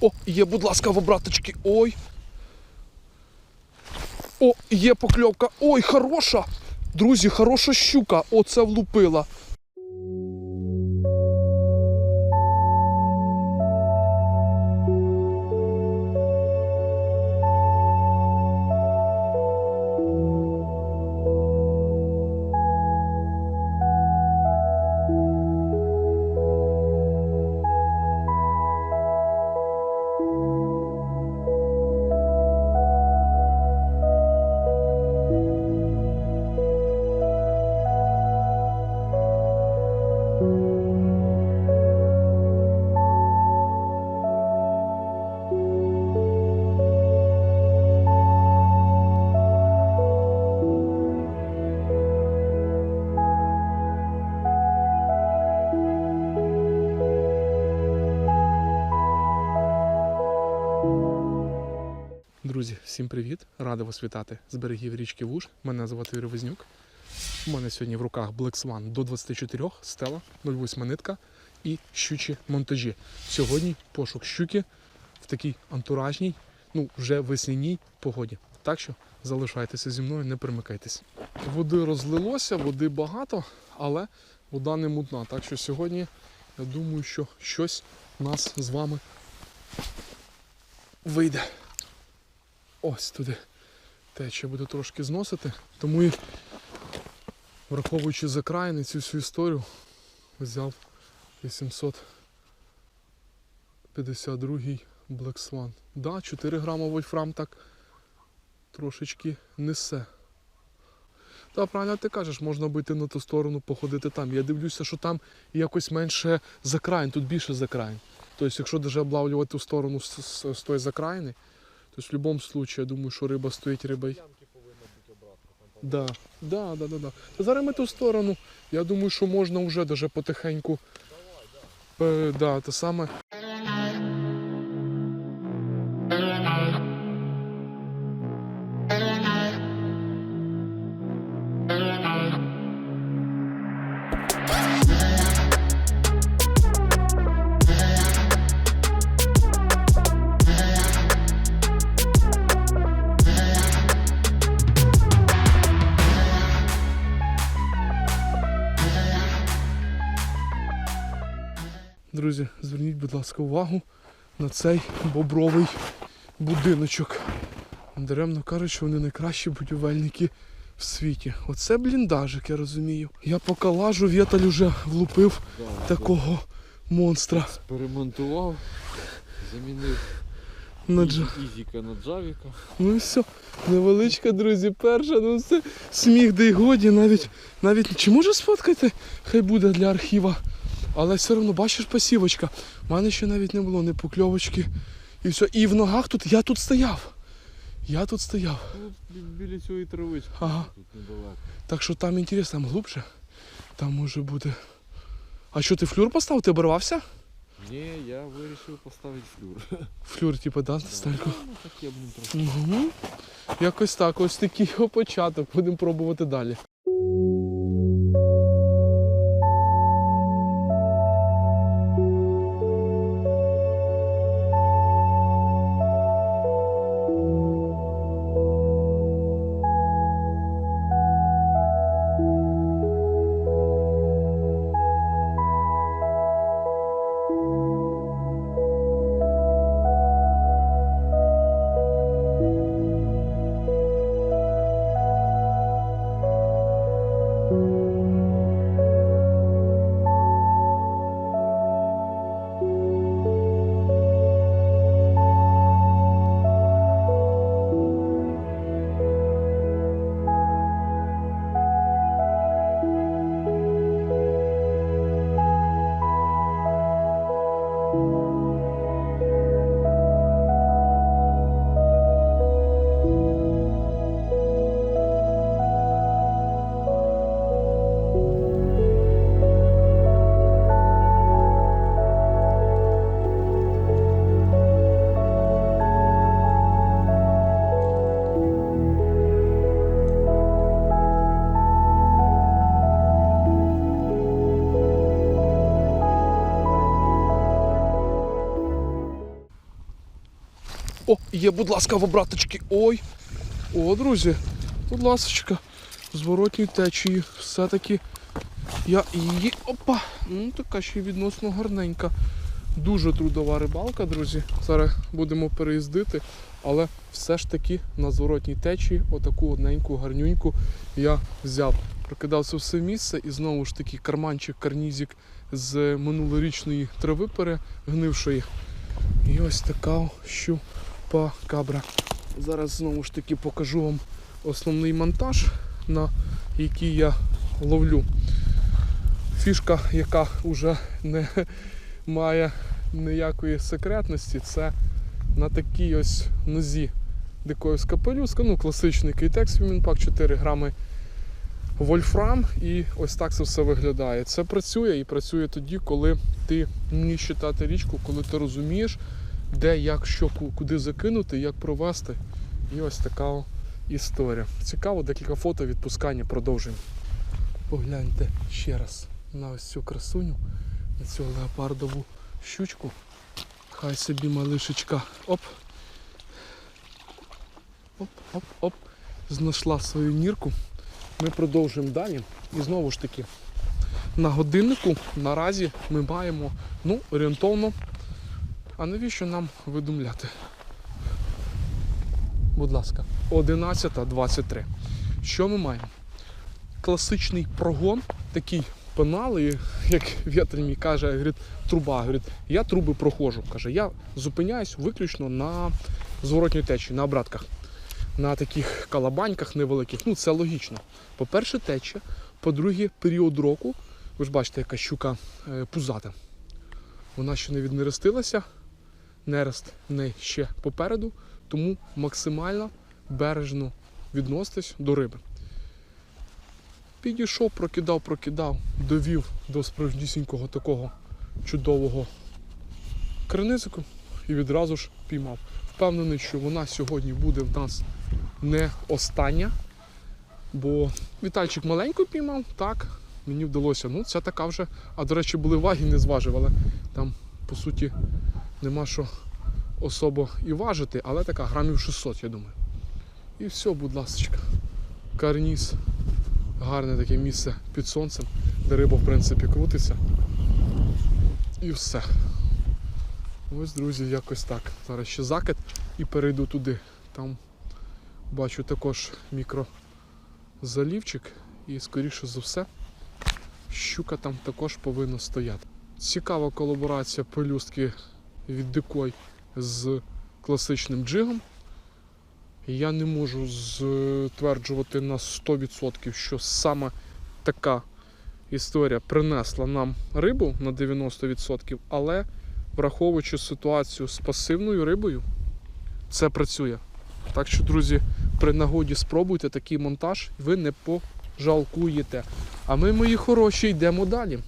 О, є, будь ласка, в обраточки. Ой. О, є покльовка. Ой, хороша. Друзі, хороша щука. Оце влупила. Всім привіт! Радий вас вітати з берегів річки Вуж. Мене звати Юрій Вознюк. У мене сьогодні в руках Black Swan до 24, стела, 08 нитка і щучі монтажі. Сьогодні пошук щуки в такій антуражній, ну вже весняній погоді. Так що залишайтеся зі мною, не примикайтесь. Води розлилося, води багато, але вода не мутна. Так що сьогодні я думаю, що щось нас з вами вийде. Ось туди течія буде трошки зносити. Тому і враховуючи закраїни цю всю історію, взяв 852 Black Swan. Да, 4 грама вольфрам так трошечки несе. Та правильно ти кажеш, можна бити на ту сторону, походити там. Я дивлюся, що там якось менше закраїн, тут більше закраїн. Тобто, якщо даже облавлювати ту сторону з, з, з тої закраїни, то в будь-якому випадку, я думаю, що риба стоїть. Там Да, да, да, да, да. Та зараз ми ту сторону. Я думаю, що можна вже даже потихеньку. Е, да, те саме. Друзі, зверніть, будь ласка, увагу на цей бобровий будиночок. Даремно кажуть, що вони найкращі будівельники в світі. Оце бліндажик, я розумію. Я поки лажу, Вєталь уже влупив да, такого монстра. Перемонтував, замінив На джа... Ізіка на Джавіка. Ну і все. Невеличка, друзі, перша, ну все. Сміх де й годі, навіть, навіть чи може сфоткати? Хай буде для архіва. Але все одно, бачиш, пасівочка. У мене ще навіть не було ні покльовочки. І все. І в ногах тут, я тут стояв. Я тут стояв. Ну, бі- біля цієї травички Ага. тут недалеко. Так що там інтересно, там глибше. Там може бути. А що ти флюр поставив? Ти оборвався? Ні, я вирішив поставити флюр. Флюр, типу, да, стальку. Ну, так я б не. Угу. Якось так, ось такий початок. Будемо пробувати далі. О, є, будь ласка, в обраточки. Ой. О, друзі, будь ласка, зворотній течії. Все-таки я її. Опа! Ну, така ще й відносно гарненька. Дуже трудова рибалка, друзі. Зараз будемо переїздити, але все ж таки на зворотній течії отаку одненьку гарнюньку я взяв. Прокидався все місце і знову ж таки карманчик карнізик з минулорічної трави перегнившої. І ось така щупа кабра. Зараз знову ж таки покажу вам основний монтаж, на який я ловлю. Фішка, яка вже не має ніякої секретності, це на такій ось нозі дикоївська пелюстка, ну класичний кейтекс Вімінпак 4 грами вольфрам, і ось так це все виглядає. Це працює і працює тоді, коли ти вмієш читати річку, коли ти розумієш, де, як, що, куди закинути, як провести. І ось така історія. Цікаво, декілька фото відпускання продовжуємо. Погляньте ще раз на ось цю красуню, на цю леопардову щучку. Хай собі малишечка. Оп. Оп, оп, оп. Знайшла свою нірку. Ми продовжуємо далі. І знову ж таки, на годиннику наразі ми маємо ну, орієнтовно. А навіщо нам видумляти? Будь ласка, 11.23. Що ми маємо? Класичний прогон, такий пенал, як вітер мій каже, говорить, труба. Говорить, я труби проходжу. Каже, я зупиняюсь виключно на зворотній течії, на обратках, на таких калабаньках невеликих. Ну, це логічно. По-перше, течія. По-друге, період року. Ви ж бачите, яка щука е, пузата. Вона ще не віднерестилася, нерест в неї ще попереду, тому максимально бережно відноситись до риби. Підійшов, прокидав, прокидав, довів до справжнісінького такого чудового криницику і відразу ж піймав. Впевнений, що вона сьогодні буде в нас не остання, бо Вітальчик маленьку піймав, так, мені вдалося. Ну, це така вже, а до речі, були ваги, не зважив, але там, по суті, нема що особо і важити, але така грамів 600, я думаю. І все, будь ласка. Карніз. Гарне таке місце під сонцем, де риба, в принципі, крутиться. І все. Ось, друзі, якось так. Зараз ще закид і перейду туди. Там бачу також мікрозалівчик і, скоріше за все, щука там також повинна стояти. Цікава колаборація пелюстки від дикой з класичним джигом. Я не можу стверджувати на 100%, що саме така історія принесла нам рибу на 90%, але враховуючи ситуацію з пасивною рибою, це працює. Так що, друзі, при нагоді спробуйте такий монтаж, ви не пожалкуєте. А ми, мої хороші, йдемо далі.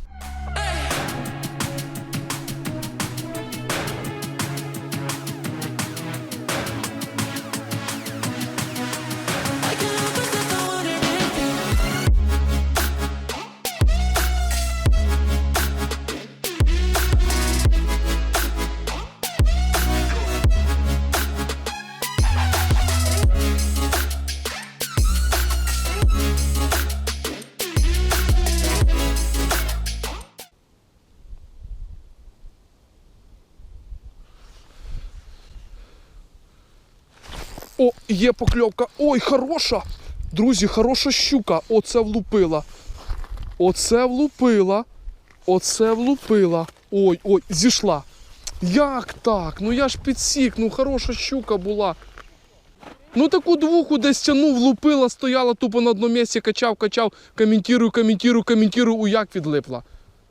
О, є покльовка. Ой, хороша! Друзі, хороша щука. Оце влупила. Оце влупила. Оце влупила. Ой, ой, зійшла. Як так? Ну я ж підсік, ну хороша щука була. Ну таку двуху десь тянув, влупила, стояла тупо на одному місці, качав, качав, коментирую, коментирую, коментирую, у як відлипла.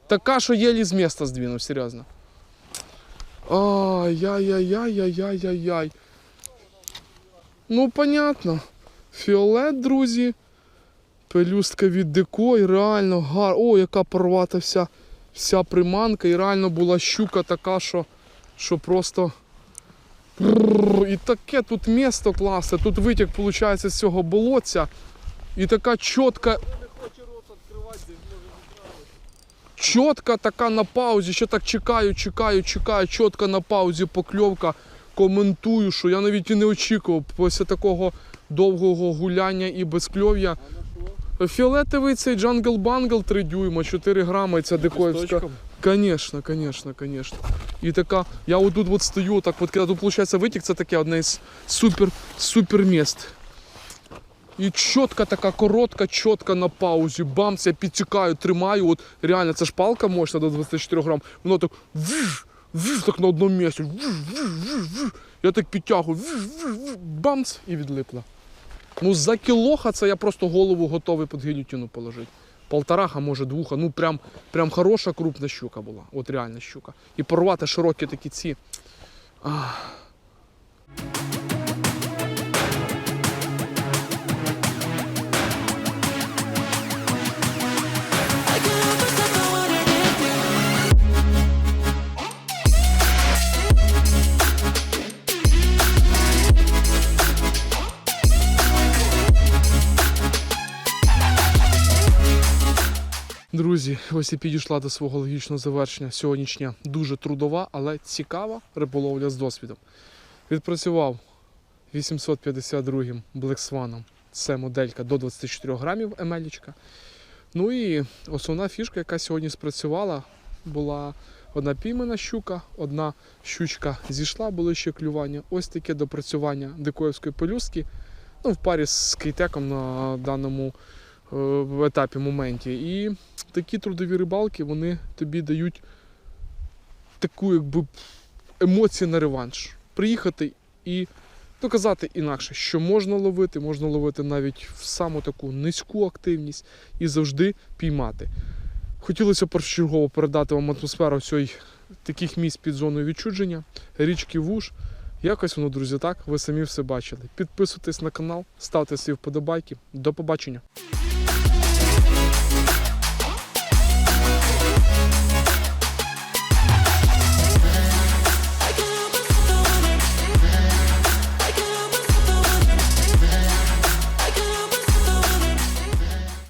Така, що єлі з міста здвинув, серйозно. Ай-яй-яй-яй-яй-яй-яй. Ну, понятно. Фіолет, друзі. Пелюстка від дикой, реально гар. О, яка порвата вся, вся приманка. І реально була щука така, що, що просто. І таке тут місто класне. Тут витяг, виходить, з цього болотця. І така чітка. Чітка така на паузі, ще так чекаю, чекаю, чекаю, чітка на паузі покльовка. Коментую, що я навіть і не очікував після такого довгого гуляння і безкльов'я. Фіолетовий цей джангл бангл 3 дюйма, 4 грами, ця дикоївська. Конечно, конечно, конечно. І така, я отут от стою, так от, коли тут виходить витік, це таке одне із супер, супер міст. І чітка така коротка, чітка на паузі. Бамс, я підтікаю, тримаю. От реально, це ж палка мощна до 24 грам. Воно так вж, вж, так на одному місці. Вж, вж, вж. Я так підтягую. Вж, вж, бамс і відлипла. Ну, за кілоха це я просто голову готовий під гілютину положити. Полтораха, може, двуха. Ну, прям, прям хороша крупна щука була. От реальна щука. І порвати широкі такі ці. Ах. Ось і підійшла до свого логічного завершення сьогоднішня дуже трудова, але цікава риболовля з досвідом. Відпрацював 852-м Black Swan. Це моделька до 24 грамів емелічка. Ну і основна фішка, яка сьогодні спрацювала, була одна піймана щука, одна щучка зійшла, були ще клювання. Ось таке допрацювання дикоївської пелюстки. Ну, в парі з кейтеком на даному е, етапі моменті. І такі трудові рибалки вони тобі дають таку якби емоцію на реванш. Приїхати і доказати інакше, що можна ловити, можна ловити навіть в саму таку низьку активність і завжди піймати. Хотілося першочергово передати вам атмосферу цієї таких місць під зоною відчудження, річки Вуш. Якось воно, друзі, так, ви самі все бачили. Підписуйтесь на канал, ставте свої вподобайки. До побачення.